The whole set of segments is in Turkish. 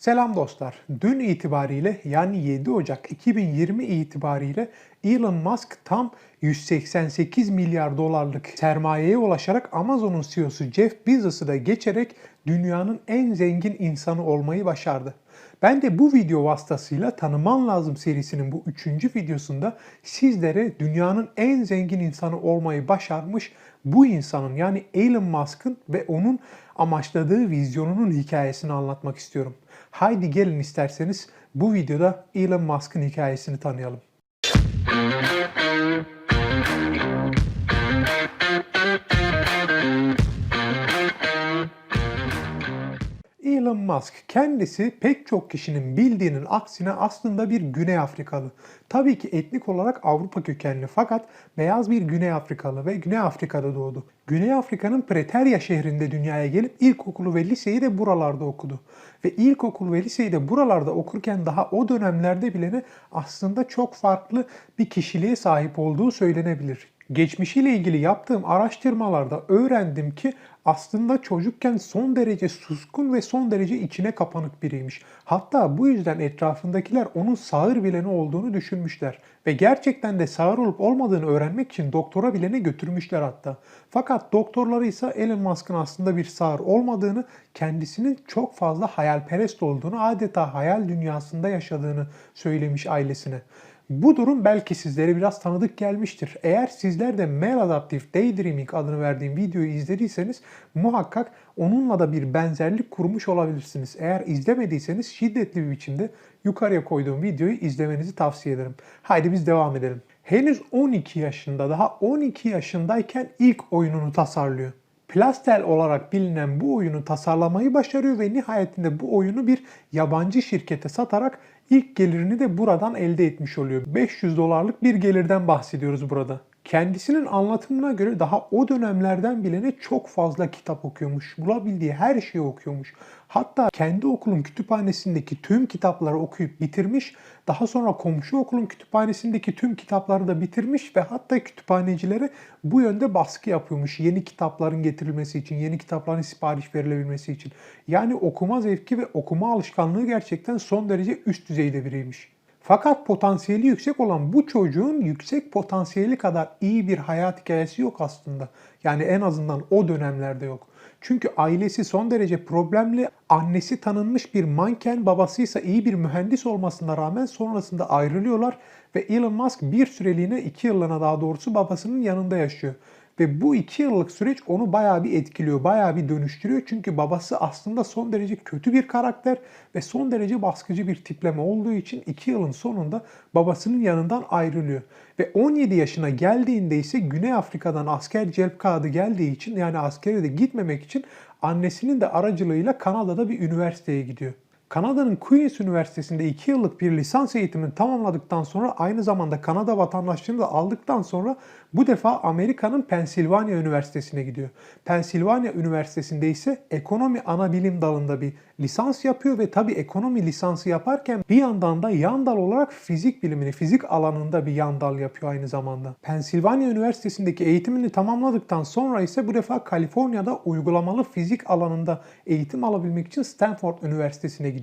Selam dostlar. Dün itibariyle yani 7 Ocak 2020 itibariyle Elon Musk tam 188 milyar dolarlık sermayeye ulaşarak Amazon'un CEO'su Jeff Bezos'u da geçerek dünyanın en zengin insanı olmayı başardı. Ben de bu video vasıtasıyla Tanıman Lazım serisinin bu üçüncü videosunda sizlere dünyanın en zengin insanı olmayı başarmış bu insanın yani Elon Musk'ın ve onun amaçladığı vizyonunun hikayesini anlatmak istiyorum. Haydi gelin isterseniz bu videoda Elon Musk'ın hikayesini tanıyalım. Elon Musk kendisi pek çok kişinin bildiğinin aksine aslında bir Güney Afrikalı. Tabii ki etnik olarak Avrupa kökenli fakat beyaz bir Güney Afrikalı ve Güney Afrika'da doğdu. Güney Afrika'nın Pretoria şehrinde dünyaya gelip ilkokulu ve liseyi de buralarda okudu. Ve ilkokul ve liseyi de buralarda okurken daha o dönemlerde bilene aslında çok farklı bir kişiliğe sahip olduğu söylenebilir. Geçmişiyle ilgili yaptığım araştırmalarda öğrendim ki aslında çocukken son derece suskun ve son derece içine kapanık biriymiş. Hatta bu yüzden etrafındakiler onun sağır bileni olduğunu düşünmüşler. Ve gerçekten de sağır olup olmadığını öğrenmek için doktora bilene götürmüşler hatta. Fakat doktorları ise Elon Musk'ın aslında bir sağır olmadığını, kendisinin çok fazla hayalperest olduğunu, adeta hayal dünyasında yaşadığını söylemiş ailesine. Bu durum belki sizlere biraz tanıdık gelmiştir. Eğer sizler de Maladaptive Daydreaming adını verdiğim videoyu izlediyseniz muhakkak onunla da bir benzerlik kurmuş olabilirsiniz. Eğer izlemediyseniz şiddetli bir biçimde yukarıya koyduğum videoyu izlemenizi tavsiye ederim. Haydi biz devam edelim. Henüz 12 yaşında daha 12 yaşındayken ilk oyununu tasarlıyor. Plastel olarak bilinen bu oyunu tasarlamayı başarıyor ve nihayetinde bu oyunu bir yabancı şirkete satarak ilk gelirini de buradan elde etmiş oluyor. 500 dolarlık bir gelirden bahsediyoruz burada. Kendisinin anlatımına göre daha o dönemlerden bilene çok fazla kitap okuyormuş. Bulabildiği her şeyi okuyormuş. Hatta kendi okulun kütüphanesindeki tüm kitapları okuyup bitirmiş. Daha sonra komşu okulun kütüphanesindeki tüm kitapları da bitirmiş ve hatta kütüphanecilere bu yönde baskı yapıyormuş. Yeni kitapların getirilmesi için, yeni kitapların sipariş verilebilmesi için. Yani okuma zevki ve okuma alışkanlığı gerçekten son derece üst düzeyde biriymiş. Fakat potansiyeli yüksek olan bu çocuğun yüksek potansiyeli kadar iyi bir hayat hikayesi yok aslında. Yani en azından o dönemlerde yok. Çünkü ailesi son derece problemli, annesi tanınmış bir manken, babası ise iyi bir mühendis olmasına rağmen sonrasında ayrılıyorlar ve Elon Musk bir süreliğine, iki yıllığına daha doğrusu babasının yanında yaşıyor. Ve bu iki yıllık süreç onu bayağı bir etkiliyor, bayağı bir dönüştürüyor. Çünkü babası aslında son derece kötü bir karakter ve son derece baskıcı bir tipleme olduğu için iki yılın sonunda babasının yanından ayrılıyor. Ve 17 yaşına geldiğinde ise Güney Afrika'dan asker celp kağıdı geldiği için yani askere de gitmemek için annesinin de aracılığıyla Kanada'da bir üniversiteye gidiyor. Kanada'nın Queen's Üniversitesi'nde 2 yıllık bir lisans eğitimini tamamladıktan sonra aynı zamanda Kanada vatandaşlığını da aldıktan sonra bu defa Amerika'nın Pensilvanya Üniversitesi'ne gidiyor. Pensilvanya Üniversitesi'nde ise ekonomi ana bilim dalında bir lisans yapıyor ve tabi ekonomi lisansı yaparken bir yandan da yan dal olarak fizik bilimini, fizik alanında bir yan dal yapıyor aynı zamanda. Pensilvanya Üniversitesi'ndeki eğitimini tamamladıktan sonra ise bu defa Kaliforniya'da uygulamalı fizik alanında eğitim alabilmek için Stanford Üniversitesi'ne gidiyor.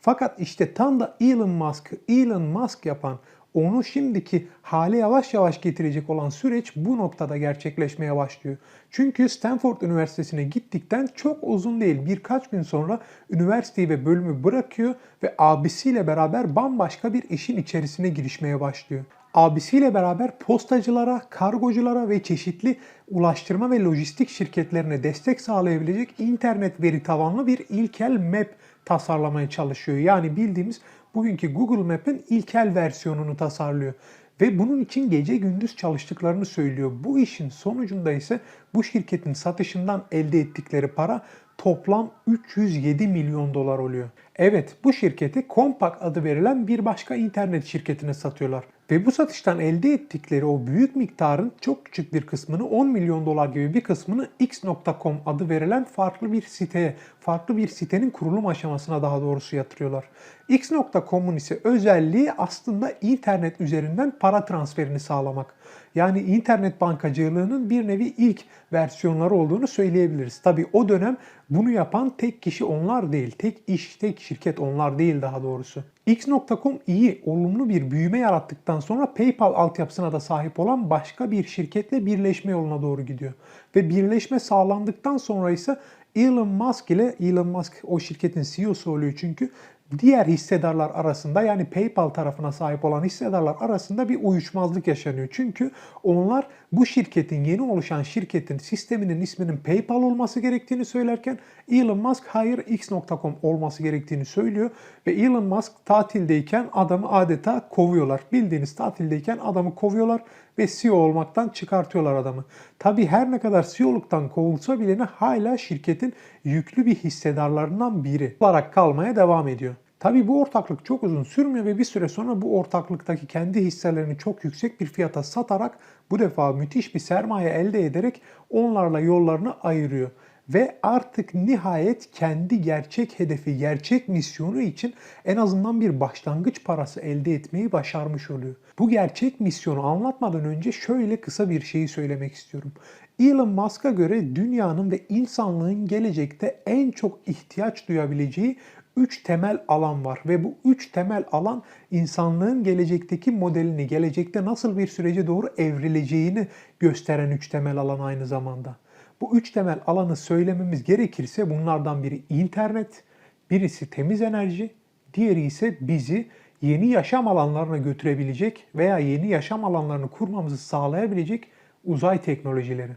Fakat işte tam da Elon Musk'ı Elon Musk yapan onu şimdiki hale yavaş yavaş getirecek olan süreç bu noktada gerçekleşmeye başlıyor. Çünkü Stanford Üniversitesi'ne gittikten çok uzun değil birkaç gün sonra üniversiteyi ve bölümü bırakıyor ve abisiyle beraber bambaşka bir işin içerisine girişmeye başlıyor abisiyle beraber postacılara, kargoculara ve çeşitli ulaştırma ve lojistik şirketlerine destek sağlayabilecek internet veri tabanlı bir ilkel map tasarlamaya çalışıyor. Yani bildiğimiz bugünkü Google Map'in ilkel versiyonunu tasarlıyor. Ve bunun için gece gündüz çalıştıklarını söylüyor. Bu işin sonucunda ise bu şirketin satışından elde ettikleri para toplam 307 milyon dolar oluyor. Evet bu şirketi Compaq adı verilen bir başka internet şirketine satıyorlar. Ve bu satıştan elde ettikleri o büyük miktarın çok küçük bir kısmını 10 milyon dolar gibi bir kısmını X.com adı verilen farklı bir siteye, farklı bir sitenin kurulum aşamasına daha doğrusu yatırıyorlar. X.com'un ise özelliği aslında internet üzerinden para transferini sağlamak. Yani internet bankacılığının bir nevi ilk versiyonları olduğunu söyleyebiliriz. Tabii o dönem bunu yapan tek kişi onlar değil. Tek iş, tek şirket onlar değil daha doğrusu. X.com iyi, olumlu bir büyüme yarattıktan sonra PayPal altyapısına da sahip olan başka bir şirketle birleşme yoluna doğru gidiyor. Ve birleşme sağlandıktan sonra ise Elon Musk ile Elon Musk o şirketin CEO'su oluyor çünkü diğer hissedarlar arasında yani PayPal tarafına sahip olan hissedarlar arasında bir uyuşmazlık yaşanıyor. Çünkü onlar bu şirketin yeni oluşan şirketin sisteminin isminin PayPal olması gerektiğini söylerken Elon Musk hayır X.com olması gerektiğini söylüyor ve Elon Musk tatildeyken adamı adeta kovuyorlar. Bildiğiniz tatildeyken adamı kovuyorlar ve CEO olmaktan çıkartıyorlar adamı. Tabi her ne kadar CEO'luktan kovulsa bile hala şirketin yüklü bir hissedarlarından biri olarak kalmaya devam ediyor. Tabi bu ortaklık çok uzun sürmüyor ve bir süre sonra bu ortaklıktaki kendi hisselerini çok yüksek bir fiyata satarak bu defa müthiş bir sermaye elde ederek onlarla yollarını ayırıyor ve artık nihayet kendi gerçek hedefi, gerçek misyonu için en azından bir başlangıç parası elde etmeyi başarmış oluyor. Bu gerçek misyonu anlatmadan önce şöyle kısa bir şeyi söylemek istiyorum. Elon Musk'a göre dünyanın ve insanlığın gelecekte en çok ihtiyaç duyabileceği 3 temel alan var ve bu 3 temel alan insanlığın gelecekteki modelini, gelecekte nasıl bir sürece doğru evrileceğini gösteren 3 temel alan aynı zamanda. Bu üç temel alanı söylememiz gerekirse bunlardan biri internet, birisi temiz enerji, diğeri ise bizi yeni yaşam alanlarına götürebilecek veya yeni yaşam alanlarını kurmamızı sağlayabilecek uzay teknolojileri.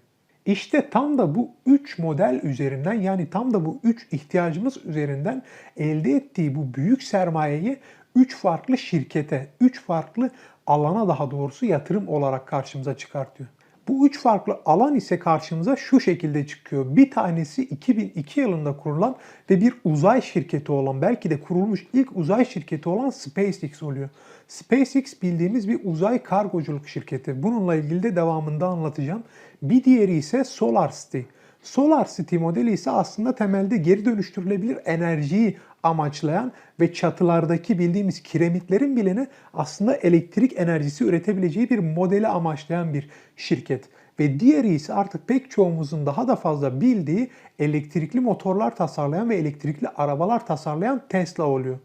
İşte tam da bu üç model üzerinden yani tam da bu üç ihtiyacımız üzerinden elde ettiği bu büyük sermayeyi üç farklı şirkete, üç farklı alana daha doğrusu yatırım olarak karşımıza çıkartıyor. Bu üç farklı alan ise karşımıza şu şekilde çıkıyor. Bir tanesi 2002 yılında kurulan ve bir uzay şirketi olan, belki de kurulmuş ilk uzay şirketi olan SpaceX oluyor. SpaceX bildiğimiz bir uzay kargoculuk şirketi. Bununla ilgili de devamında anlatacağım. Bir diğeri ise SolarCity. SolarCity modeli ise aslında temelde geri dönüştürülebilir enerjiyi amaçlayan ve çatılardaki bildiğimiz kiremitlerin bileni aslında elektrik enerjisi üretebileceği bir modeli amaçlayan bir şirket. Ve diğeri ise artık pek çoğumuzun daha da fazla bildiği elektrikli motorlar tasarlayan ve elektrikli arabalar tasarlayan Tesla oluyor.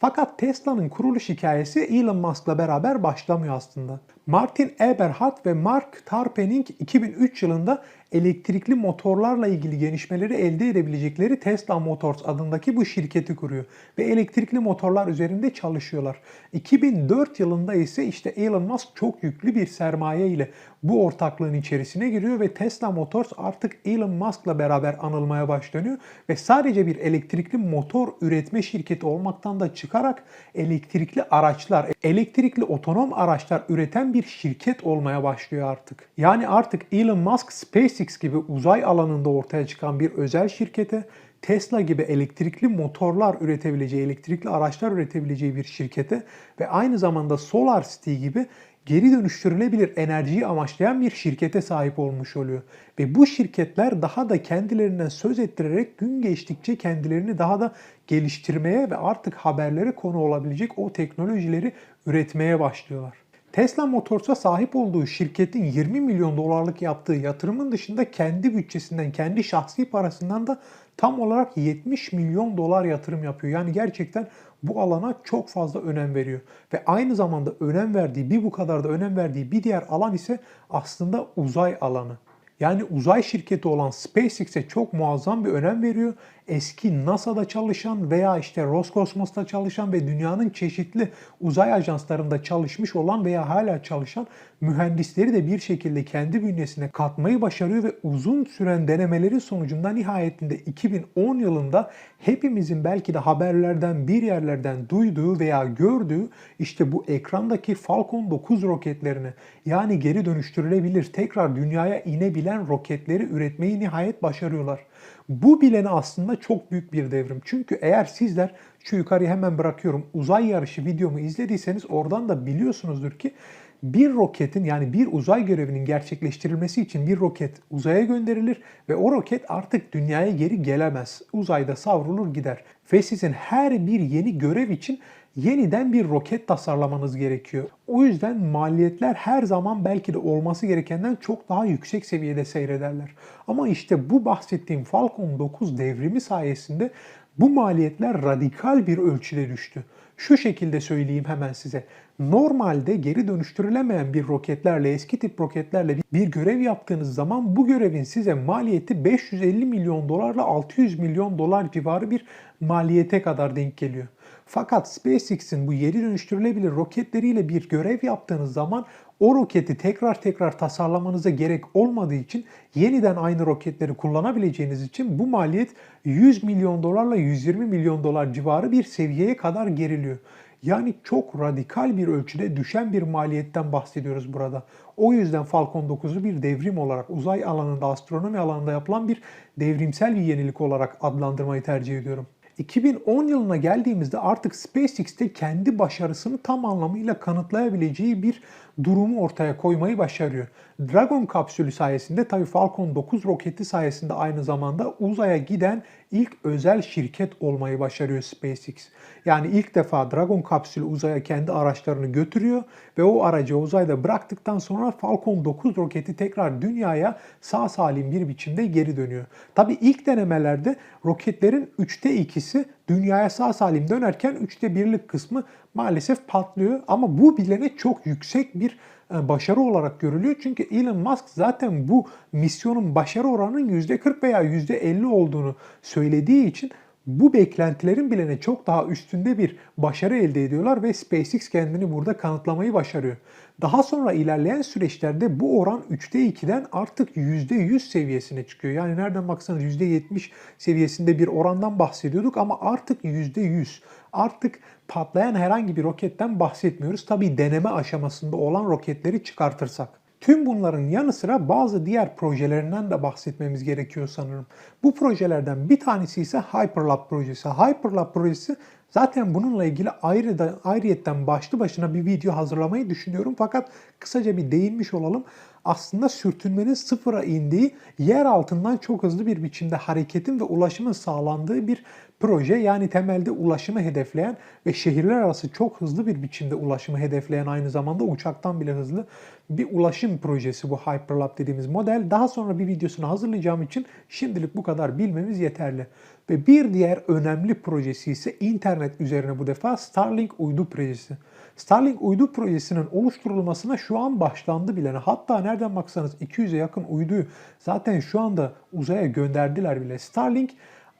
Fakat Tesla'nın kuruluş hikayesi Elon Musk'la beraber başlamıyor aslında. Martin Eberhard ve Mark Tarpenning 2003 yılında elektrikli motorlarla ilgili gelişmeleri elde edebilecekleri Tesla Motors adındaki bu şirketi kuruyor ve elektrikli motorlar üzerinde çalışıyorlar. 2004 yılında ise işte Elon Musk çok yüklü bir sermaye ile bu ortaklığın içerisine giriyor ve Tesla Motors artık Elon Musk'la beraber anılmaya başlanıyor ve sadece bir elektrikli motor üretme şirketi olmaktan da çıkarak elektrikli araçlar, elektrikli otonom araçlar üreten bir şirket olmaya başlıyor artık. Yani artık Elon Musk SpaceX gibi uzay alanında ortaya çıkan bir özel şirkete Tesla gibi elektrikli motorlar üretebileceği, elektrikli araçlar üretebileceği bir şirkete ve aynı zamanda SolarCity gibi geri dönüştürülebilir enerjiyi amaçlayan bir şirkete sahip olmuş oluyor. Ve bu şirketler daha da kendilerinden söz ettirerek gün geçtikçe kendilerini daha da geliştirmeye ve artık haberlere konu olabilecek o teknolojileri üretmeye başlıyorlar. Tesla Motors'a sahip olduğu şirketin 20 milyon dolarlık yaptığı yatırımın dışında kendi bütçesinden, kendi şahsi parasından da tam olarak 70 milyon dolar yatırım yapıyor. Yani gerçekten bu alana çok fazla önem veriyor. Ve aynı zamanda önem verdiği, bir bu kadar da önem verdiği bir diğer alan ise aslında uzay alanı. Yani uzay şirketi olan SpaceX'e çok muazzam bir önem veriyor eski NASA'da çalışan veya işte Roskosmos'ta çalışan ve dünyanın çeşitli uzay ajanslarında çalışmış olan veya hala çalışan mühendisleri de bir şekilde kendi bünyesine katmayı başarıyor ve uzun süren denemelerin sonucunda nihayetinde 2010 yılında hepimizin belki de haberlerden bir yerlerden duyduğu veya gördüğü işte bu ekrandaki Falcon 9 roketlerini yani geri dönüştürülebilir tekrar dünyaya inebilen roketleri üretmeyi nihayet başarıyorlar. Bu bileni aslında çok büyük bir devrim. Çünkü eğer sizler şu yukarıya hemen bırakıyorum uzay yarışı videomu izlediyseniz oradan da biliyorsunuzdur ki bir roketin yani bir uzay görevinin gerçekleştirilmesi için bir roket uzaya gönderilir ve o roket artık dünyaya geri gelemez. Uzayda savrulur gider. Ve sizin her bir yeni görev için yeniden bir roket tasarlamanız gerekiyor. O yüzden maliyetler her zaman belki de olması gerekenden çok daha yüksek seviyede seyrederler. Ama işte bu bahsettiğim Falcon 9 devrimi sayesinde bu maliyetler radikal bir ölçüde düştü. Şu şekilde söyleyeyim hemen size. Normalde geri dönüştürülemeyen bir roketlerle, eski tip roketlerle bir görev yaptığınız zaman bu görevin size maliyeti 550 milyon dolarla 600 milyon dolar civarı bir maliyete kadar denk geliyor. Fakat SpaceX'in bu geri dönüştürülebilir roketleriyle bir görev yaptığınız zaman o roketi tekrar tekrar tasarlamanıza gerek olmadığı için yeniden aynı roketleri kullanabileceğiniz için bu maliyet 100 milyon dolarla 120 milyon dolar civarı bir seviyeye kadar geriliyor. Yani çok radikal bir ölçüde düşen bir maliyetten bahsediyoruz burada. O yüzden Falcon 9'u bir devrim olarak uzay alanında, astronomi alanında yapılan bir devrimsel bir yenilik olarak adlandırmayı tercih ediyorum. 2010 yılına geldiğimizde artık SpaceX'te kendi başarısını tam anlamıyla kanıtlayabileceği bir durumu ortaya koymayı başarıyor. Dragon kapsülü sayesinde tabii Falcon 9 roketi sayesinde aynı zamanda uzaya giden ilk özel şirket olmayı başarıyor SpaceX. Yani ilk defa Dragon kapsülü uzaya kendi araçlarını götürüyor ve o aracı uzayda bıraktıktan sonra Falcon 9 roketi tekrar dünyaya sağ salim bir biçimde geri dönüyor. Tabii ilk denemelerde roketlerin 3'te 2'si dünyaya sağ salim dönerken 3'te 1'lik kısmı maalesef patlıyor. Ama bu bilene çok yüksek bir e, başarı olarak görülüyor. Çünkü Elon Musk zaten bu misyonun başarı oranının %40 veya %50 olduğunu söylediği için bu beklentilerin bilene çok daha üstünde bir başarı elde ediyorlar ve SpaceX kendini burada kanıtlamayı başarıyor. Daha sonra ilerleyen süreçlerde bu oran 3'te 2'den artık %100 seviyesine çıkıyor. Yani nereden baksanız %70 seviyesinde bir orandan bahsediyorduk ama artık %100. Artık patlayan herhangi bir roketten bahsetmiyoruz. Tabii deneme aşamasında olan roketleri çıkartırsak. Tüm bunların yanı sıra bazı diğer projelerinden de bahsetmemiz gerekiyor sanırım. Bu projelerden bir tanesi ise Hyperlab projesi. Hyperlab projesi zaten bununla ilgili ayrı da, ayrıyetten başlı başına bir video hazırlamayı düşünüyorum. Fakat kısaca bir değinmiş olalım. Aslında sürtünmenin sıfıra indiği, yer altından çok hızlı bir biçimde hareketin ve ulaşımın sağlandığı bir proje. Yani temelde ulaşımı hedefleyen ve şehirler arası çok hızlı bir biçimde ulaşımı hedefleyen aynı zamanda uçaktan bile hızlı bir ulaşım projesi bu Hyperlab dediğimiz model. Daha sonra bir videosunu hazırlayacağım için şimdilik bu kadar bilmemiz yeterli. Ve bir diğer önemli projesi ise internet üzerine bu defa Starlink uydu projesi. Starlink uydu projesinin oluşturulmasına şu an başlandı bile. Hatta nereden baksanız 200'e yakın uyduyu zaten şu anda uzaya gönderdiler bile. Starlink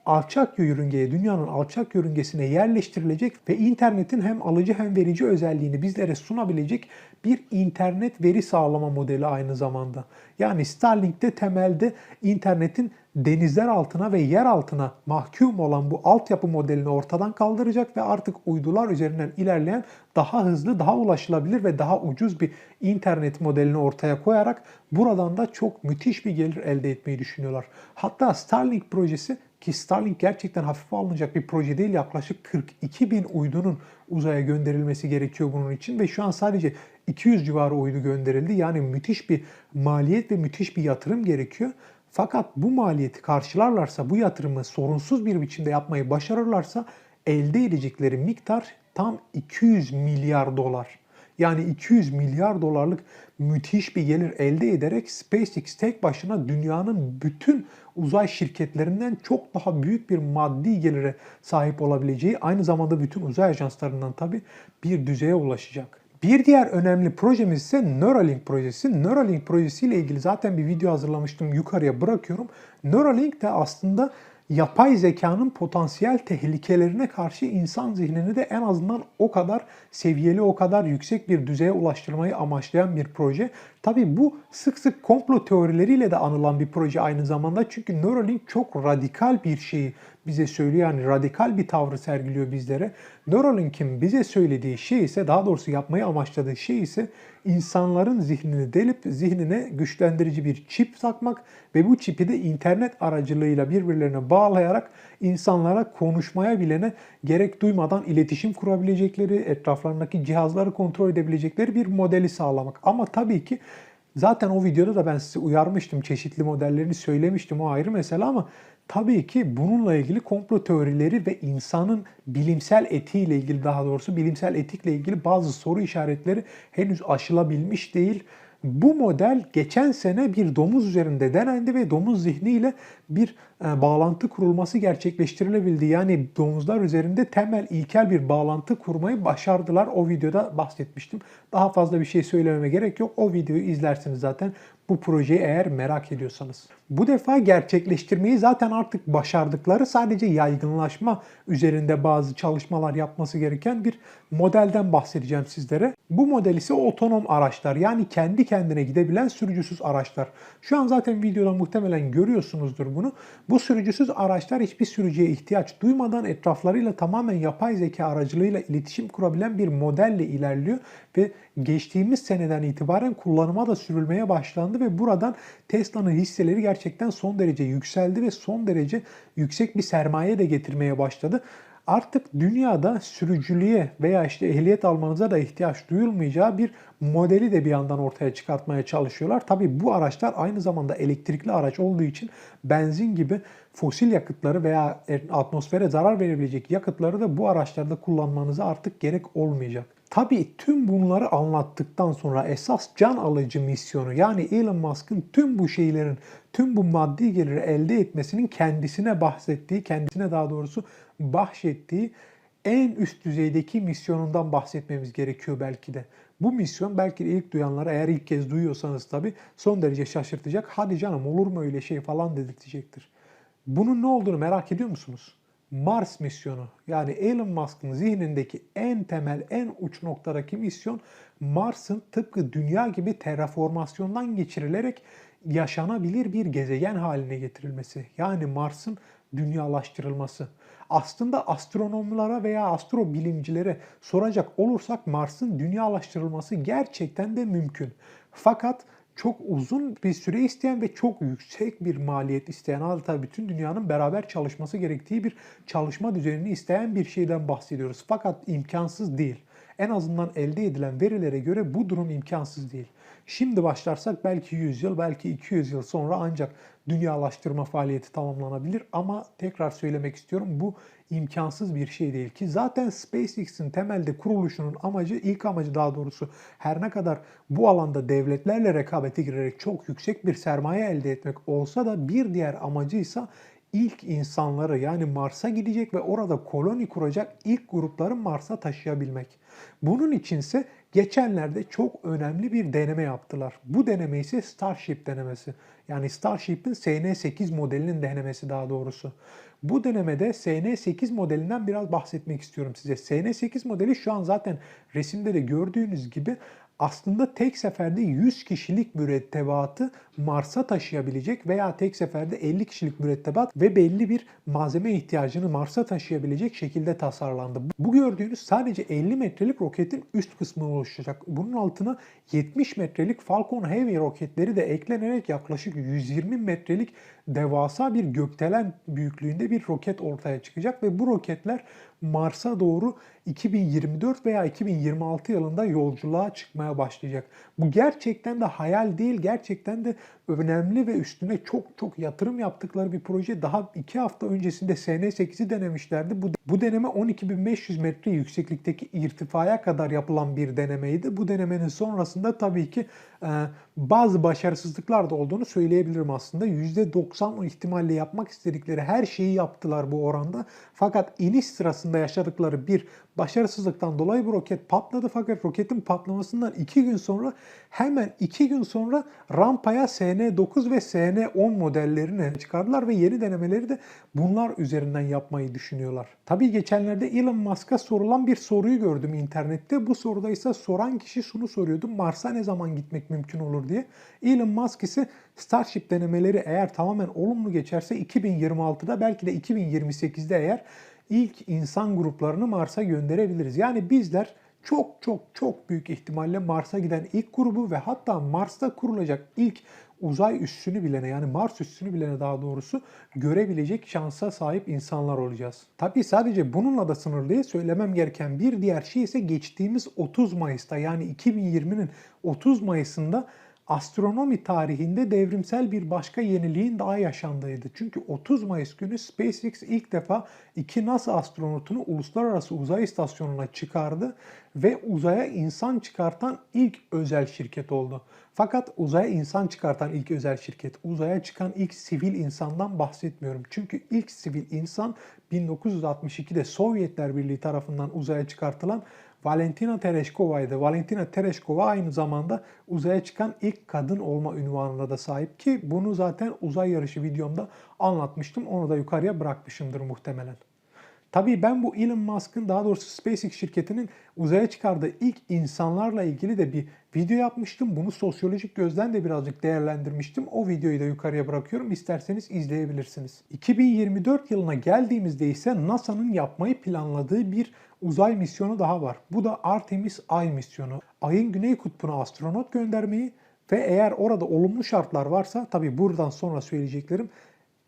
alçak yörüngeye, dünyanın alçak yörüngesine yerleştirilecek ve internetin hem alıcı hem verici özelliğini bizlere sunabilecek bir internet veri sağlama modeli aynı zamanda. Yani Starlink'te temelde internetin denizler altına ve yer altına mahkum olan bu altyapı modelini ortadan kaldıracak ve artık uydular üzerinden ilerleyen daha hızlı, daha ulaşılabilir ve daha ucuz bir internet modelini ortaya koyarak buradan da çok müthiş bir gelir elde etmeyi düşünüyorlar. Hatta Starlink projesi ki Starlink gerçekten hafife alınacak bir proje değil. Yaklaşık 42 bin uydunun uzaya gönderilmesi gerekiyor bunun için ve şu an sadece 200 civarı uydu gönderildi. Yani müthiş bir maliyet ve müthiş bir yatırım gerekiyor. Fakat bu maliyeti karşılarlarsa, bu yatırımı sorunsuz bir biçimde yapmayı başarırlarsa elde edecekleri miktar tam 200 milyar dolar. Yani 200 milyar dolarlık müthiş bir gelir elde ederek SpaceX tek başına dünyanın bütün uzay şirketlerinden çok daha büyük bir maddi gelire sahip olabileceği, aynı zamanda bütün uzay ajanslarından tabi bir düzeye ulaşacak. Bir diğer önemli projemiz ise Neuralink projesi. Neuralink projesiyle ilgili zaten bir video hazırlamıştım. Yukarıya bırakıyorum. Neuralink de aslında yapay zekanın potansiyel tehlikelerine karşı insan zihnini de en azından o kadar seviyeli, o kadar yüksek bir düzeye ulaştırmayı amaçlayan bir proje. Tabi bu sık sık komplo teorileriyle de anılan bir proje aynı zamanda. Çünkü Neuralink çok radikal bir şeyi bize söylüyor. Yani radikal bir tavrı sergiliyor bizlere. Neuralink'in bize söylediği şey ise daha doğrusu yapmayı amaçladığı şey ise insanların zihnini delip zihnine güçlendirici bir çip takmak ve bu çipi de internet aracılığıyla birbirlerine bağlayarak insanlara konuşmaya bilene gerek duymadan iletişim kurabilecekleri, etraflarındaki cihazları kontrol edebilecekleri bir modeli sağlamak. Ama tabii ki Zaten o videoda da ben size uyarmıştım. Çeşitli modellerini söylemiştim. O ayrı mesele ama tabii ki bununla ilgili komplo teorileri ve insanın bilimsel etiğiyle ilgili daha doğrusu bilimsel etikle ilgili bazı soru işaretleri henüz aşılabilmiş değil. Bu model geçen sene bir domuz üzerinde denendi ve domuz zihniyle bir bağlantı kurulması gerçekleştirilebildi. Yani domuzlar üzerinde temel ilkel bir bağlantı kurmayı başardılar. O videoda bahsetmiştim. Daha fazla bir şey söylememe gerek yok. O videoyu izlersiniz zaten bu projeyi eğer merak ediyorsanız. Bu defa gerçekleştirmeyi zaten artık başardıkları sadece yaygınlaşma üzerinde bazı çalışmalar yapması gereken bir modelden bahsedeceğim sizlere. Bu model ise otonom araçlar yani kendi kendine gidebilen sürücüsüz araçlar. Şu an zaten videoda muhtemelen görüyorsunuzdur bunu. Bu sürücüsüz araçlar hiçbir sürücüye ihtiyaç duymadan etraflarıyla tamamen yapay zeka aracılığıyla iletişim kurabilen bir modelle ilerliyor ve geçtiğimiz seneden itibaren kullanıma da sürülmeye başlandı ve buradan Tesla'nın hisseleri gerçekten son derece yükseldi ve son derece yüksek bir sermaye de getirmeye başladı. Artık dünyada sürücülüğe veya işte ehliyet almanıza da ihtiyaç duyulmayacağı bir modeli de bir yandan ortaya çıkartmaya çalışıyorlar. Tabi bu araçlar aynı zamanda elektrikli araç olduğu için benzin gibi fosil yakıtları veya atmosfere zarar verebilecek yakıtları da bu araçlarda kullanmanıza artık gerek olmayacak. Tabii tüm bunları anlattıktan sonra esas can alıcı misyonu yani Elon Musk'ın tüm bu şeylerin, tüm bu maddi geliri elde etmesinin kendisine bahsettiği, kendisine daha doğrusu bahşettiği en üst düzeydeki misyonundan bahsetmemiz gerekiyor belki de. Bu misyon belki de ilk duyanlara eğer ilk kez duyuyorsanız tabii son derece şaşırtacak. Hadi canım olur mu öyle şey falan dedirtecektir. Bunun ne olduğunu merak ediyor musunuz? Mars misyonu yani Elon Musk'ın zihnindeki en temel, en uç noktadaki misyon Mars'ın tıpkı dünya gibi terraformasyondan geçirilerek yaşanabilir bir gezegen haline getirilmesi. Yani Mars'ın dünyalaştırılması. Aslında astronomlara veya astrobilimcilere soracak olursak Mars'ın dünyalaştırılması gerçekten de mümkün. Fakat çok uzun bir süre isteyen ve çok yüksek bir maliyet isteyen adeta bütün dünyanın beraber çalışması gerektiği bir çalışma düzenini isteyen bir şeyden bahsediyoruz. Fakat imkansız değil. En azından elde edilen verilere göre bu durum imkansız değil. Şimdi başlarsak belki 100 yıl, belki 200 yıl sonra ancak dünyalaştırma faaliyeti tamamlanabilir. Ama tekrar söylemek istiyorum bu imkansız bir şey değil ki. Zaten SpaceX'in temelde kuruluşunun amacı ilk amacı daha doğrusu her ne kadar bu alanda devletlerle rekabete girerek çok yüksek bir sermaye elde etmek olsa da bir diğer amacıysa ilk insanları yani Mars'a gidecek ve orada koloni kuracak ilk grupları Mars'a taşıyabilmek. Bunun içinse geçenlerde çok önemli bir deneme yaptılar. Bu deneme ise Starship denemesi. Yani Starship'in SN8 modelinin denemesi daha doğrusu. Bu denemede SN8 modelinden biraz bahsetmek istiyorum size. SN8 modeli şu an zaten resimde de gördüğünüz gibi aslında tek seferde 100 kişilik mürettebatı Mars'a taşıyabilecek veya tek seferde 50 kişilik mürettebat ve belli bir malzeme ihtiyacını Mars'a taşıyabilecek şekilde tasarlandı. Bu gördüğünüz sadece 50 metrelik roketin üst kısmı oluşacak. Bunun altına 70 metrelik Falcon Heavy roketleri de eklenerek yaklaşık 120 metrelik devasa bir gökdelen büyüklüğünde bir roket ortaya çıkacak ve bu roketler Mars'a doğru 2024 veya 2026 yılında yolculuğa çıkmaya başlayacak. Bu gerçekten de hayal değil, gerçekten de önemli ve üstüne çok çok yatırım yaptıkları bir proje. Daha 2 hafta öncesinde SN8'i denemişlerdi. Bu, bu deneme 12.500 metre yükseklikteki irtifaya kadar yapılan bir denemeydi. Bu denemenin sonrasında tabii ki e, bazı başarısızlıklar da olduğunu söyleyebilirim aslında. %90 ihtimalle yapmak istedikleri her şeyi yaptılar bu oranda. Fakat iniş sırasında sırasında yaşadıkları bir başarısızlıktan dolayı bu roket patladı fakat roketin patlamasından 2 gün sonra hemen 2 gün sonra rampaya SN9 ve SN10 modellerini çıkardılar ve yeni denemeleri de bunlar üzerinden yapmayı düşünüyorlar. Tabii geçenlerde Elon Musk'a sorulan bir soruyu gördüm internette. Bu soruda ise soran kişi şunu soruyordu. Mars'a ne zaman gitmek mümkün olur diye. Elon Musk ise Starship denemeleri eğer tamamen olumlu geçerse 2026'da belki de 2028'de eğer ilk insan gruplarını Mars'a gönderebiliriz. Yani bizler çok çok çok büyük ihtimalle Mars'a giden ilk grubu ve hatta Mars'ta kurulacak ilk uzay üssünü bilene yani Mars üssünü bilene daha doğrusu görebilecek şansa sahip insanlar olacağız. Tabii sadece bununla da sınırlı değil. Söylemem gereken bir diğer şey ise geçtiğimiz 30 Mayıs'ta yani 2020'nin 30 Mayıs'ında astronomi tarihinde devrimsel bir başka yeniliğin daha yaşandığıydı. Çünkü 30 Mayıs günü SpaceX ilk defa iki NASA astronotunu uluslararası uzay istasyonuna çıkardı ve uzaya insan çıkartan ilk özel şirket oldu. Fakat uzaya insan çıkartan ilk özel şirket, uzaya çıkan ilk sivil insandan bahsetmiyorum. Çünkü ilk sivil insan 1962'de Sovyetler Birliği tarafından uzaya çıkartılan Valentina Tereshkova'ydı. Valentina Tereshkova aynı zamanda uzaya çıkan ilk kadın olma ünvanına da sahip ki bunu zaten uzay yarışı videomda anlatmıştım. Onu da yukarıya bırakmışımdır muhtemelen. Tabii ben bu Elon Musk'ın daha doğrusu SpaceX şirketinin uzaya çıkardığı ilk insanlarla ilgili de bir video yapmıştım. Bunu sosyolojik gözden de birazcık değerlendirmiştim. O videoyu da yukarıya bırakıyorum. İsterseniz izleyebilirsiniz. 2024 yılına geldiğimizde ise NASA'nın yapmayı planladığı bir uzay misyonu daha var. Bu da Artemis Ay misyonu. Ayın güney kutbuna astronot göndermeyi ve eğer orada olumlu şartlar varsa tabii buradan sonra söyleyeceklerim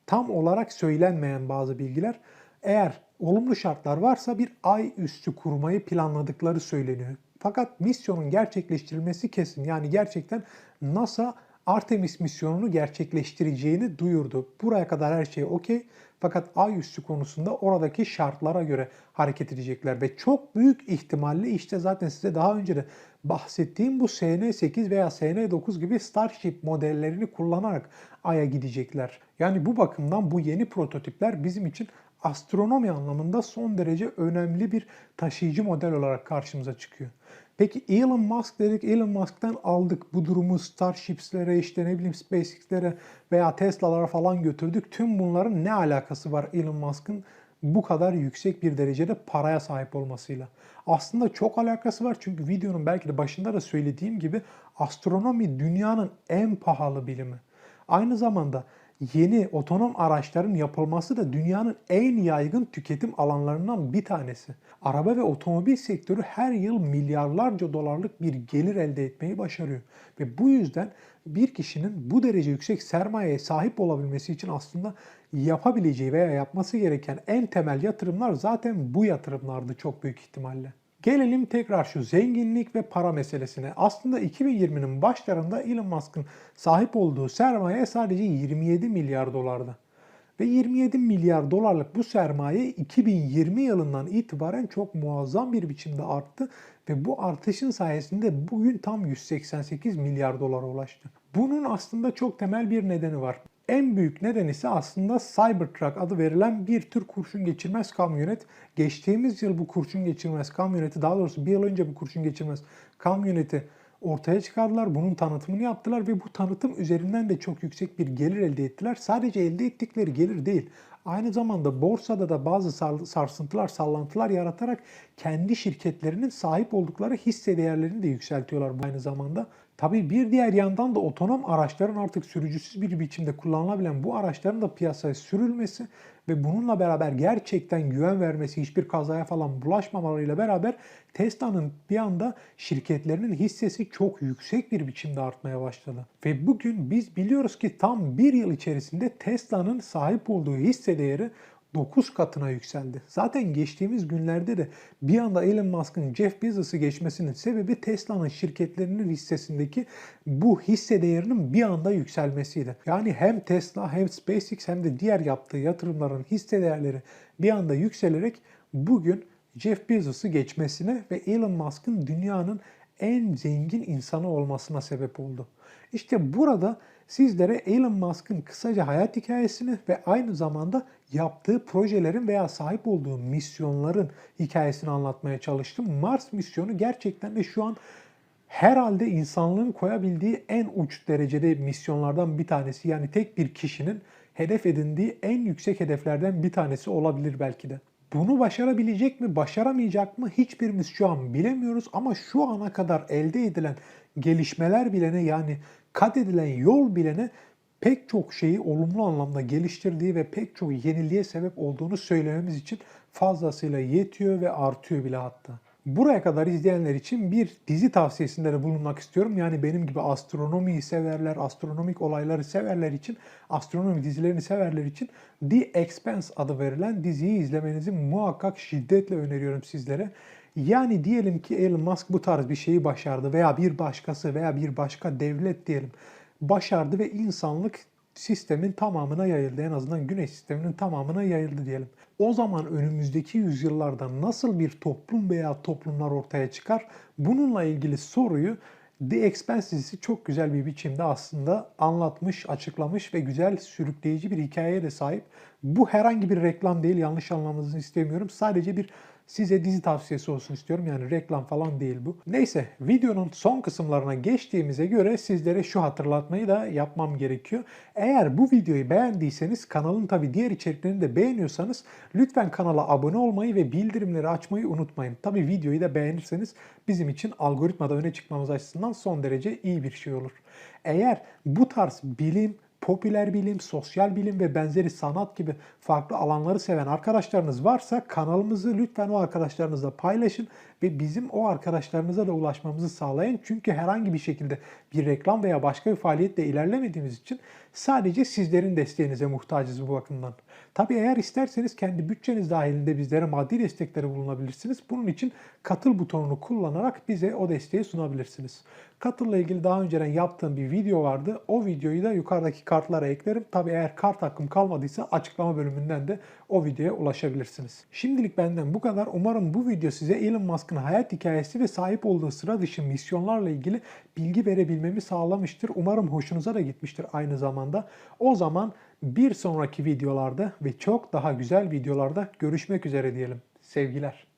tam olarak söylenmeyen bazı bilgiler. Eğer olumlu şartlar varsa bir ay üstü kurmayı planladıkları söyleniyor. Fakat misyonun gerçekleştirilmesi kesin. Yani gerçekten NASA Artemis misyonunu gerçekleştireceğini duyurdu. Buraya kadar her şey okey. Fakat ay üstü konusunda oradaki şartlara göre hareket edecekler ve çok büyük ihtimalle işte zaten size daha önce de bahsettiğim bu SN8 veya SN9 gibi Starship modellerini kullanarak Ay'a gidecekler. Yani bu bakımdan bu yeni prototipler bizim için astronomi anlamında son derece önemli bir taşıyıcı model olarak karşımıza çıkıyor. Peki Elon Musk dedik, Elon Musk'tan aldık bu durumu Starships'lere işte ne bileyim SpaceX'lere veya Tesla'lara falan götürdük. Tüm bunların ne alakası var Elon Musk'ın bu kadar yüksek bir derecede paraya sahip olmasıyla? Aslında çok alakası var çünkü videonun belki de başında da söylediğim gibi astronomi dünyanın en pahalı bilimi. Aynı zamanda yeni otonom araçların yapılması da dünyanın en yaygın tüketim alanlarından bir tanesi. Araba ve otomobil sektörü her yıl milyarlarca dolarlık bir gelir elde etmeyi başarıyor. Ve bu yüzden bir kişinin bu derece yüksek sermayeye sahip olabilmesi için aslında yapabileceği veya yapması gereken en temel yatırımlar zaten bu yatırımlardı çok büyük ihtimalle. Gelelim tekrar şu zenginlik ve para meselesine. Aslında 2020'nin başlarında Elon Musk'ın sahip olduğu sermaye sadece 27 milyar dolardı. Ve 27 milyar dolarlık bu sermaye 2020 yılından itibaren çok muazzam bir biçimde arttı ve bu artışın sayesinde bugün tam 188 milyar dolara ulaştı. Bunun aslında çok temel bir nedeni var. En büyük neden ise aslında Cybertruck adı verilen bir tür kurşun geçirmez kamyonet. Geçtiğimiz yıl bu kurşun geçirmez kamyoneti, daha doğrusu bir yıl önce bu kurşun geçirmez kamyoneti ortaya çıkardılar. Bunun tanıtımını yaptılar ve bu tanıtım üzerinden de çok yüksek bir gelir elde ettiler. Sadece elde ettikleri gelir değil, aynı zamanda borsada da bazı sarsıntılar, sallantılar yaratarak kendi şirketlerinin sahip oldukları hisse değerlerini de yükseltiyorlar aynı zamanda. Tabii bir diğer yandan da otonom araçların artık sürücüsüz bir biçimde kullanılabilen bu araçların da piyasaya sürülmesi ve bununla beraber gerçekten güven vermesi, hiçbir kazaya falan bulaşmamalarıyla beraber Tesla'nın bir anda şirketlerinin hissesi çok yüksek bir biçimde artmaya başladı. Ve bugün biz biliyoruz ki tam bir yıl içerisinde Tesla'nın sahip olduğu hisse değeri 9 katına yükseldi. Zaten geçtiğimiz günlerde de bir anda Elon Musk'ın Jeff Bezos'u geçmesinin sebebi Tesla'nın şirketlerinin hissesindeki bu hisse değerinin bir anda yükselmesiydi. Yani hem Tesla hem SpaceX hem de diğer yaptığı yatırımların hisse değerleri bir anda yükselerek bugün Jeff Bezos'u geçmesine ve Elon Musk'ın dünyanın en zengin insanı olmasına sebep oldu. İşte burada sizlere Elon Musk'ın kısaca hayat hikayesini ve aynı zamanda yaptığı projelerin veya sahip olduğu misyonların hikayesini anlatmaya çalıştım. Mars misyonu gerçekten de şu an herhalde insanlığın koyabildiği en uç derecede misyonlardan bir tanesi. Yani tek bir kişinin hedef edindiği en yüksek hedeflerden bir tanesi olabilir belki de. Bunu başarabilecek mi, başaramayacak mı hiçbirimiz şu an bilemiyoruz ama şu ana kadar elde edilen gelişmeler bilene yani kat edilen yol bilene pek çok şeyi olumlu anlamda geliştirdiği ve pek çok yeniliğe sebep olduğunu söylememiz için fazlasıyla yetiyor ve artıyor bile hatta. Buraya kadar izleyenler için bir dizi tavsiyesinde de bulunmak istiyorum. Yani benim gibi astronomiyi severler, astronomik olayları severler için, astronomi dizilerini severler için The Expanse adı verilen diziyi izlemenizi muhakkak şiddetle öneriyorum sizlere. Yani diyelim ki Elon Musk bu tarz bir şeyi başardı veya bir başkası veya bir başka devlet diyelim başardı ve insanlık sistemin tamamına yayıldı. En azından güneş sisteminin tamamına yayıldı diyelim. O zaman önümüzdeki yüzyıllarda nasıl bir toplum veya toplumlar ortaya çıkar? Bununla ilgili soruyu The Expanse dizisi çok güzel bir biçimde aslında anlatmış, açıklamış ve güzel sürükleyici bir hikayeye de sahip. Bu herhangi bir reklam değil, yanlış anlamanızı istemiyorum. Sadece bir size dizi tavsiyesi olsun istiyorum. Yani reklam falan değil bu. Neyse videonun son kısımlarına geçtiğimize göre sizlere şu hatırlatmayı da yapmam gerekiyor. Eğer bu videoyu beğendiyseniz kanalın tabi diğer içeriklerini de beğeniyorsanız lütfen kanala abone olmayı ve bildirimleri açmayı unutmayın. Tabi videoyu da beğenirseniz bizim için algoritmada öne çıkmamız açısından son derece iyi bir şey olur. Eğer bu tarz bilim, popüler bilim, sosyal bilim ve benzeri sanat gibi farklı alanları seven arkadaşlarınız varsa kanalımızı lütfen o arkadaşlarınızla paylaşın ve bizim o arkadaşlarınıza da ulaşmamızı sağlayın. Çünkü herhangi bir şekilde bir reklam veya başka bir faaliyetle ilerlemediğimiz için sadece sizlerin desteğinize muhtacız bu bakımdan. Tabii eğer isterseniz kendi bütçeniz dahilinde bizlere maddi destekleri bulunabilirsiniz. Bunun için katıl butonunu kullanarak bize o desteği sunabilirsiniz. Katılla ilgili daha önceden yaptığım bir video vardı. O videoyu da yukarıdaki kartlara eklerim. Tabii eğer kart hakkım kalmadıysa açıklama bölümünden de o videoya ulaşabilirsiniz. Şimdilik benden bu kadar. Umarım bu video size Elon Musk'ın hayat hikayesi ve sahip olduğu sıra dışı misyonlarla ilgili bilgi verebilmemi sağlamıştır. Umarım hoşunuza da gitmiştir aynı zamanda. O zaman bir sonraki videolarda ve çok daha güzel videolarda görüşmek üzere diyelim. Sevgiler.